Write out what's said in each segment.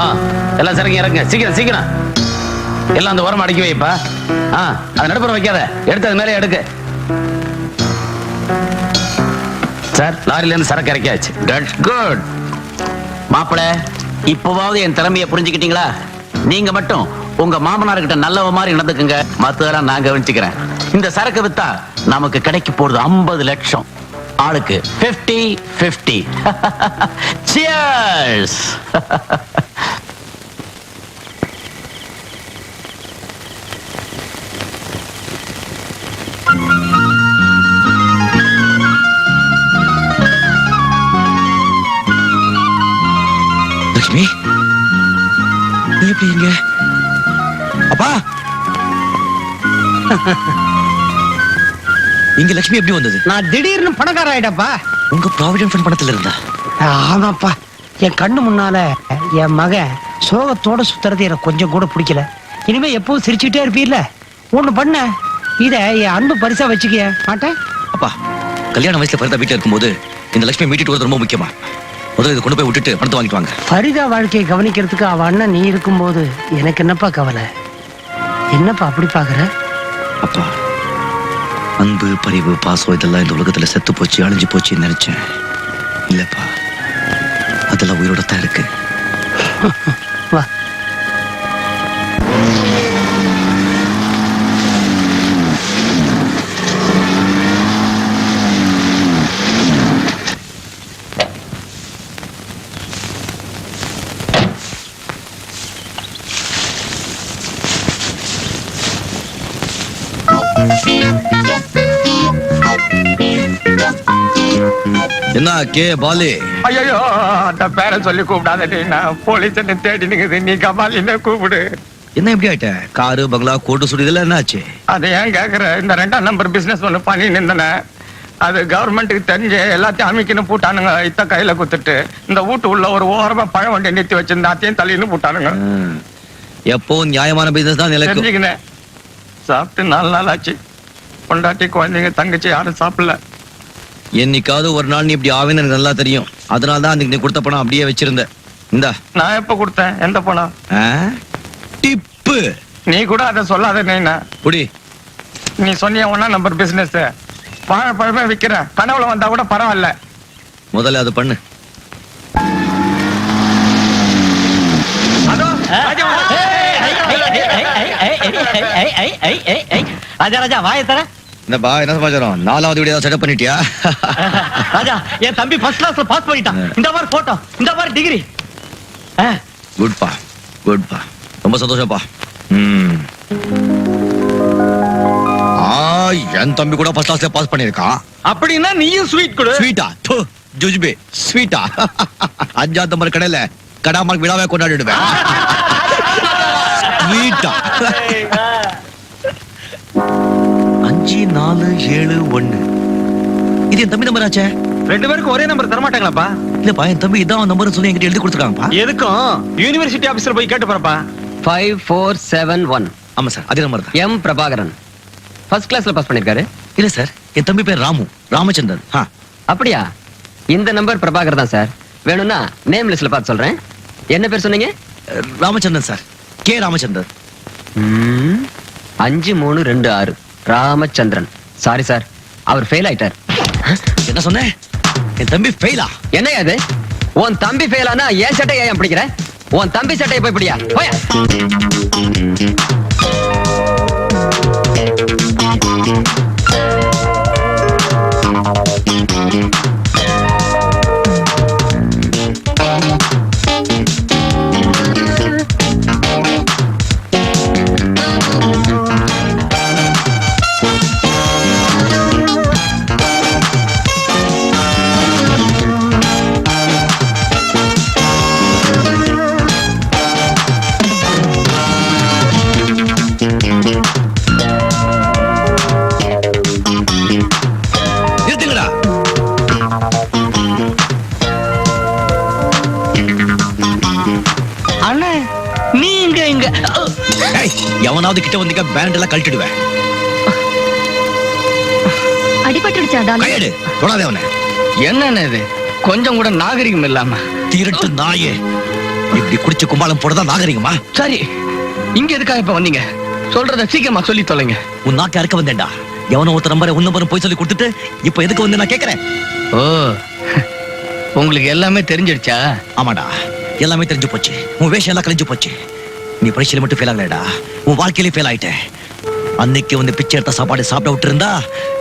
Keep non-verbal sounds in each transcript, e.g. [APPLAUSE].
ஆ எல்லாம் சரிங்க இறங்க சீக்கிரம் சீக்கிரம். எல்லாம் அந்த உரம் அடக்கி வைப்பா. ஆ அது நடுப்புற வைக்காத. எடுத்து அது மேலே எடுக்கு சார் லாரில இருந்து சரக்கு இறக்கியாச்சு. தட்ஸ் குட் மாப்பிள்ள இப்போவாவது என் திறமையை புரிஞ்சுக்கிட்டீங்களா? நீங்க மட்டும் உங்க மாமனார் கிட்ட நல்லவ மாதிரி நடந்துக்குங்க. மத்ததெல்லாம் நான் கவனிச்சுக்கிறேன். இந்த சரக்கு வித்தா நமக்கு கிடைக்க போறது 50 லட்சம். ஆளுக்கு 50 50 சியர்ஸ் [LAUGHS] இங்க லட்சுமி எப்படி வந்தது? நான் திடீர்னு பணக்கார ஆயிட்டப்பா உங்க ப்ராவிடன்ட் ஃபண்ட் பணத்துல இருந்தா? ஆமாப்பா. என் கண்ணு முன்னால என் மகன் சோகத்தோட சுத்துறது எனக்கு கொஞ்சம் கூட பிடிக்கல. இனிமே எப்பவும் சிரிச்சுக்கிட்டே இருப்பீல்ல ஒண்ணு பண்ண. இத என் அன்பு பரிசா வச்சுக்க மாட்டேன். அப்பா கல்யாண வயசுல பரிதா வீட்டுல இருக்கும்போது இந்த லட்சுமி மீட்டிட்டு வரது ரொம்ப முக்கியமா? முதல்ல இதை கொண்டு போய் விட்டுட்டு பணத்தை வாங்கிட்டு வாங்க. ஃபரிதா வாழ்க்கையை கவனிக்கிறதுக்கு அவ அண்ணன் நீ இருக்கும்போது எனக்கு என்னப்பா கவலை? என்னப்பா அப்படி பாக்குற? அப்பா அன்பு பரிவு பாசம் இதெல்லாம் இந்த உலகத்தில் செத்து போச்சு அழிஞ்சு போச்சுன்னு நினைச்சேன். இல்லப்பா அதெல்லாம் உயிரோட தான் இருக்கு. [LAUGHS] என்ன கே பாலு. ஐயோ அந்த பேரை சொல்லி கூப்பிடாதே நான் போலீஸ் தேடி நிக்குது. நீ கபாலின்னு கூப்பிடு. என்ன எப்படி ஆயிட்ட? காரு பங்களா கோட்டு சுடி இதெல்லாம் என்ன ஆச்சு அதை ஏன் கேக்குற? இந்த ரெண்டாம் நம்பர் பிசினஸ் ஒண்ணு பண்ணி நின்றன அது கவர்மெண்ட்டுக்கு தெரிஞ்சு எல்லாத்தையும் அமைக்கணும் போட்டானுங்க. இத்த கையில குத்துட்டு இந்த வீட்டு உள்ள ஒரு ஓரமா பழம் வண்டி நிறுத்தி வச்சிருந்தா அத்தையும் தள்ளின்னு போட்டானுங்க. ம். எப்பவும் நியாயமான பிசினஸ் தான் நிலைக்கும். தெரிஞ்சுக்கினேன். சாப்பிட்டு நாலு நாள் ஆச்சு. பொண்டாட்டி குழந்தைங்க தங்கச்சி யாரும் சாப்பிடல. என்னைக்காவது ஒரு நாள் நீ இப்படி ஆவேன்னு எனக்கு நல்லா தெரியும் அதனால தான் அன்னைக்கு நீ கொடுத்த பணம் அப்படியே வச்சிருந்த இந்தா நான் எப்ப கொடுத்தேன் எந்த பணம்? டிப்பு நீ கூட அதை சொல்லாத நைனா புடி நீ சொன்னிய ஒன்னா நம்பர் பிசினஸ் வாழைப்பழமே விக்கிறேன் கனவுல வந்தா கூட பரவாயில்ல முதல்ல அது பண்ணு அதோ, ராஜா, ராஜா வாய தர இந்த பா என்ன சமாச்சாரம்? நாலாவது வீடியோ செட்டப் பண்ணிட்டியா? ராஜா என் தம்பி ஃபர்ஸ்ட் கிளாஸ்ல பாஸ் பண்ணிட்டான். இந்த மாதிரி போட்டோ இந்த மாதிரி டிகிரி குட்பா குட்பா ரொம்ப சந்தோஷப்பா ம். ஆ என் தம்பி கூட ஃபர்ஸ்ட் கிளாஸ்ல பாஸ் பண்ணிருக்கான் அப்படின்னா நீயும் ஸ்வீட் கொடு. ஸ்வீட்டா தோ ஜுஜ்பே ஸ்வீட்டா அஞ்சாவது நம்பர் கடையில கடாமல் விழாவே கொண்டாடிடுவேன். [LAUGHS] ஸ்வீட்டா அஞ்சு நாலு ஏழு ஒண்ணு இது என் தம்பி நம்பர் ஆச்சே ரெண்டு பேருக்கு ஒரே நம்பர் தர மாட்டாங்களாப்பா இல்லப்பா என் தம்பி இதான் நம்பர் சொல்லி என்கிட்ட எழுதி கொடுத்துருக்காங்கப்பா. எதுக்கும் யூனிவர்சிட்டி ஆபீஸ்ல போய் கேட்டு போறப்பா ஃபைவ் ஃபோர் செவன் ஒன் ஆமா சார். அதே நம்பர் தான். எம் பிரபாகரன். ஃபர்ஸ்ட் கிளாஸ்ல பாஸ் பண்ணிருக்காரு இல்ல சார். என் தம்பி பேர் ராமு. ராமச்சந்திரன். ஆ. அப்படியா? இந்த நம்பர் பிரபாகர் தான் சார். வேணும்னா நேம் லிஸ்ட்ல பார்த்து சொல்றேன். என்ன பேர் சொன்னீங்க? ராமச்சந்திரன் சார். கே. ராமச்சந்திரன். அஞ்சு மூணு ரெண்டு ஆறு. ராமச்சந்திரன். சாரி சார் அவர் ஃபெயில் ஆயிட்டார். என்ன சொன்னேன் என் தம்பி ஃபெயிலா என்னையா அது உன் தம்பி ஃபெயில் ஆனா என் சட்டையை ஏன் பிடிக்கிற? உன் தம்பி சட்டையை போய் பிடியா? போயா. நிறுத்துங்கடா எவனாவது கிட்ட வந்தீங்க பேண்ட் எல்லாம் கழட்டிடுவேன். அடிபட்டுடுச்சா கையெடு தொடாதே அவனை. என்னன்னு இது? கொஞ்சம் கூட நாகரிகம் இல்லாம. திருட்டு நாயே. இப்படி குடிச்சு கும்பாலம் போடுறதா நாகரிகமா? சரி இங்க எதுக்காக இப்ப வந்தீங்க? சொல்றத சீக்கிரமா சொல்லி தொலைங்க. உன் நாக்கு அறுக்க வந்தேன்டா. எவனோ ஒருத்த நம்பரை உன் நம்பரும் போய் சொல்லி கொடுத்துட்டு இப்ப எதுக்கு வந்து நான் கேக்குறேன்? ஓ உங்களுக்கு எல்லாமே தெரிஞ்சிடுச்சா? ஆமாடா. எல்லாமே தெரிஞ்சு போச்சு. உன் வேஷம் எல்லாம் கழிஞ்சு போச்சு. நீ பரீட்சையில மட்டும் ஃபெயில் ஆகலடா உன் வாழ்க்கையிலே ஃபெயில் ஆயிட்ட அன்னைக்கு வந்து பிச்சை எடுத்த சாப்பாடு சாப்பிட விட்டு இருந்தா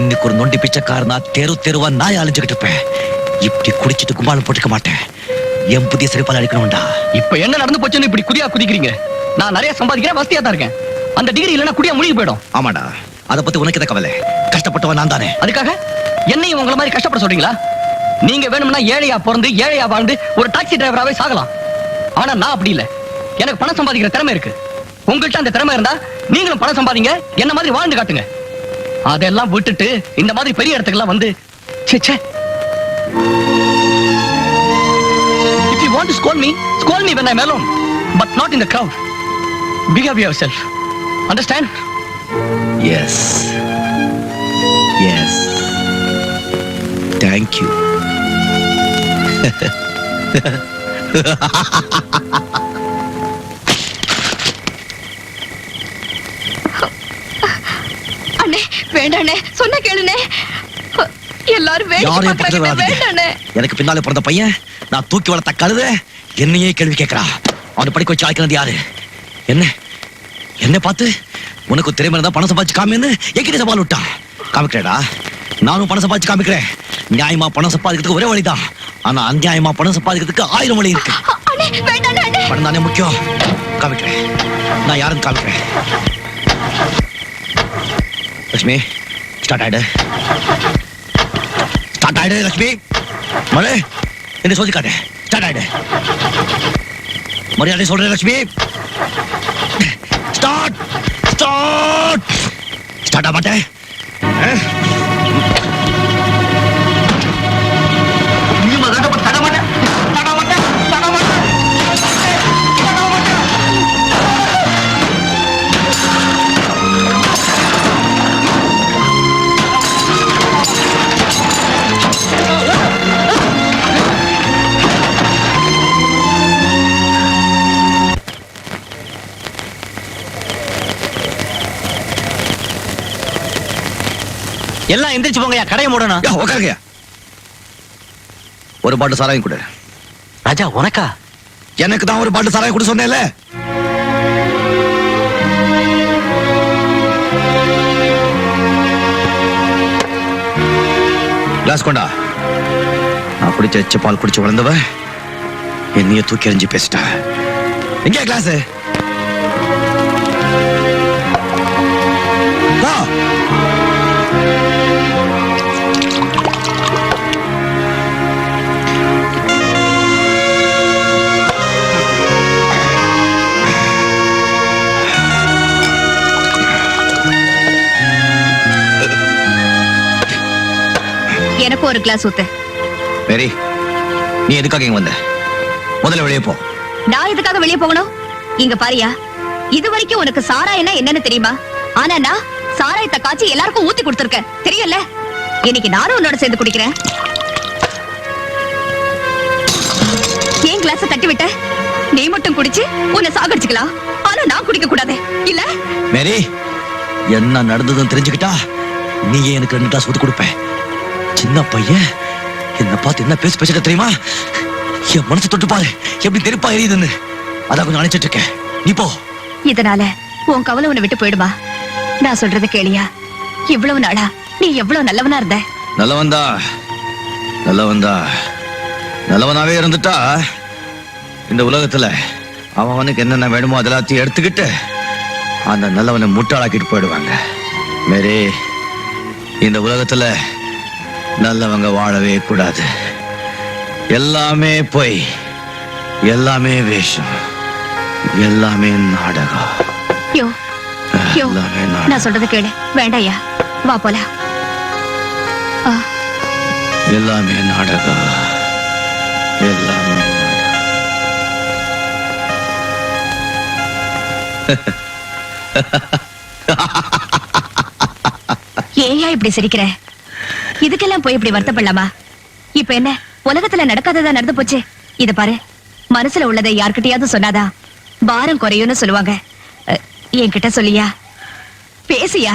இன்னைக்கு ஒரு நொண்டி பிச்சைக்காரனா தெரு தெருவா நாய் அழிஞ்சுக்கிட்டு இருப்பேன். இப்படி குடிச்சிட்டு கும்பாலம் போட்டுக்க மாட்டேன். என் புதிய சிறைப்பால் அடிக்கணும்டா இப்ப என்ன நடந்து போச்சுன்னு இப்படி குதியா குதிக்கிறீங்க? நான் நிறைய சம்பாதிக்கிறேன் வசதியா தான் இருக்கேன். அந்த டிகிரி இல்லைன்னா குடியா முழுகி போயிடும். ஆமாடா. அத பத்தி உனக்கு எதை கவலை? கஷ்டப்பட்டவன் நான் தானே. அதுக்காக என்னையும் உங்கள மாதிரி கஷ்டப்பட சொல்றீங்களா? நீங்க வேணும்னா ஏழையா பிறந்து ஏழையா வாழ்ந்து ஒரு டாக்ஸி டிரைவராவே சாகலாம். ஆனா நான் அப்படி இல்ல. எனக்கு பணம் சம்பாதிக்கிற திறமை இருக்கு உங்கள்கிட்ட அந்த திறமை இருந்தா நீங்களும் பணம் சம்பாதிங்க என்ன மாதிரி வாழ்ந்து காட்டுங்க அதெல்லாம் விட்டுட்டு இந்த மாதிரி பெரிய இடத்துக்கெல்லாம் வந்து ச்சே ச்சே If you want to scold me, scold me when I'm alone, but not in the crowd. Behave yourself. Understand? Yes yes thank you அண்ணே வேண்டாண்ணே சொன்ன கேளுண்ணே. எல்லாரும் வேடிக்கை யாரையும் பக்கத்துல பார்க்கறாங்க, வராதீங்க வேண்டாண்ணே. எனக்கு பின்னால பிறந்த பையன் நான் தூக்கி வளர்த்த கழுத என்னையே கேள்வி கேட்கிறா. அவனை படிக்க வச்சு ஆய்க்கிறது யாரு? என்ன? என்ன பார்த்து உனக்கு திறமை இருந்தா பணம் சம்பாதிச்சு காமின்னு என்கிட்ட சவால் விட்டான். காமிக்கிறேடா. நானும் பணம் சம்பாதிச்சு காமிக்கிறேன். நியாயமா பணம் சம்பாதிக்கிறதுக்கு ஒரே வழிதான். ஆனா அநியாயமா பணம் சம்பாதிக்கிறதுக்கு ஆயிரம் வழி இருக்கு. பணம் தானே முக்கியம். காமிக்கிறேன். நான் யாருன்னு காமிக்கிறேன். லட்சுமி ஸ்டார்ட் ஆயிடு. ஸ்டார்ட் ஆயிடு லட்சுமி. மலு என்ன சொல்லி ஸ்டார்ட் ஆயிடு. மரியாதை சொல்றேன் லட்சுமி. ஸ்டார்ட் ஸ்டார்ட் ஸ்டார்ட் ஆக மாட்டேன். எல்லாம் எந்திரிச்சு போங்கயா கடையை மூடணும் உட்காருங்க ஒரு பாட்டு சாராயம் கொடு. ராஜா உனக்கா? எனக்கு தான் ஒரு பாட்டு சாராயம் கொடு சொன்னேன்ல. கிளாஸ் கொண்டா. நான் குடிச்ச எச்ச பால் குடிச்சு வளர்ந்தவ என்னைய தூக்கி எறிஞ்சு பேசிட்டா. எங்க கிளாஸ்? எனக்கு ஒரு கிளாஸ் ஊத்து? மேரி நீ எதுக்காக இங்க வந்த? முதல்ல வெளியே போ. நான் எதுக்காக வெளியே போகணும்? இங்க பாரியா இது வரைக்கும் உனக்கு சாராயம்னா என்னன்னு தெரியுமா? ஆனா நான் சாராயத்தை காய்ச்சி எல்லாருக்கும் ஊத்தி கொடுத்துருக்கேன். தெரியல இன்னைக்கு நானும் உன்னோட சேர்ந்து குடிக்கிறேன். ஏன் கிளாஸ தட்டி விட்ட நீ மட்டும் குடிச்சு உன்னை சாகடிச்சுக்கலாம். ஆனா நான் குடிக்க கூடாது. இல்ல? மேரி என்ன நடந்ததுன்னு தெரிஞ்சுக்கிட்டா நீயே எனக்கு ரெண்டு கிளாஸ் ஊத்து கொடுப்ப. சின்ன பையன்? என்ன பார்த்து என்ன பேசி பேசிட்ட தெரியுமா? என் மனசு தொட்டு பாரு. எப்படி நெருப்பா எரியுதுன்னு. அதான் கொஞ்சம் நினைச்சிட்டு இருக்கேன். நீ போ. இதனால உன் கவலை உன்னை விட்டு போயிடுமா? நான் சொல்றத கேளியா? இவ்வளவு நாளா நீ எவ்வளவு நல்லவனா இருந்த? நல்லவன்தா. நல்லவன்தா. நல்லவனாவே இருந்துட்டா. இந்த உலகத்துல அவன் அவனுக்கு என்னென்ன வேணுமோ அதெல்லாத்தையும் எடுத்துக்கிட்டு அந்த நல்லவனை முட்டாளாக்கிட்டு போயிடுவாங்க. மேரி இந்த உலகத்துல நல்லவங்க வாழவே கூடாது. எல்லாமே பொய் எல்லாமே வேஷம் எல்லாமே நாடகம். எல்லாமே நான் சொல்றத கேளு. வேண்டாயா வா போலாம். எல்லாமே நாடகம். எல்லாமே [LAUGHS] ஏன்யா இப்படி சிரிக்கிற? இதுக்கெல்லாம் போய் இப்படி வருத்தப்படலாமா? இப்ப என்ன? உலகத்துல நடக்காததா நடந்து போச்சு? இத பாரு. மனசுல உள்ளதை யார்கிட்டயாவது சொன்னாதா? பாரம் குறையும்னு சொல்லுவாங்க. என்கிட்ட சொல்லியா? பேசியா?